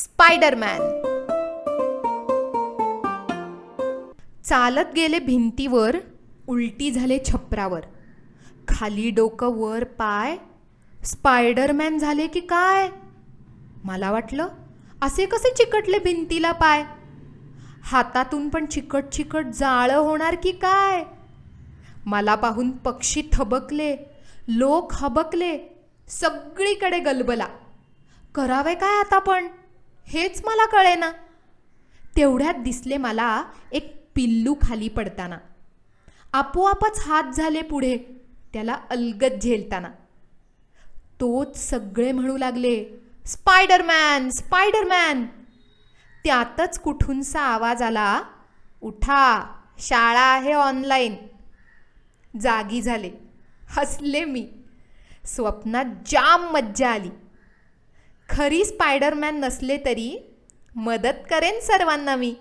Spiderman. चालत गेले भिंतीवर उलटी झाले छपरावर. खाली डोकं वर पाय स्पायडरमॅन झाले की काय? मला वाटलं असे कसे चिकटले भिंतीला पाय? हातातून पण चिकट चिकट जाळं होणार की काय? मला पाहून पक्षी थबकले लोक हबकले सगळीकडे गलबला. करावे काय आता पण हेच मला कळेना. तेवढ्यात दिसले मला एक पिल्लू खाली पडताना. आपोआपच हात झाले पुढे त्याला अलगत झेलताना. तोच सगळे म्हणू लागले स्पायडरमॅन स्पायडरमॅन. त्यातच कुठूनसा आवाज आला उठा शाळा आहे ऑनलाईन. जागी झाले हसले मी. स्वप्नात जाम मज्जा आली. खरी स्पायडरमॅन नसले तरी मदत करेन सर्वांना मी.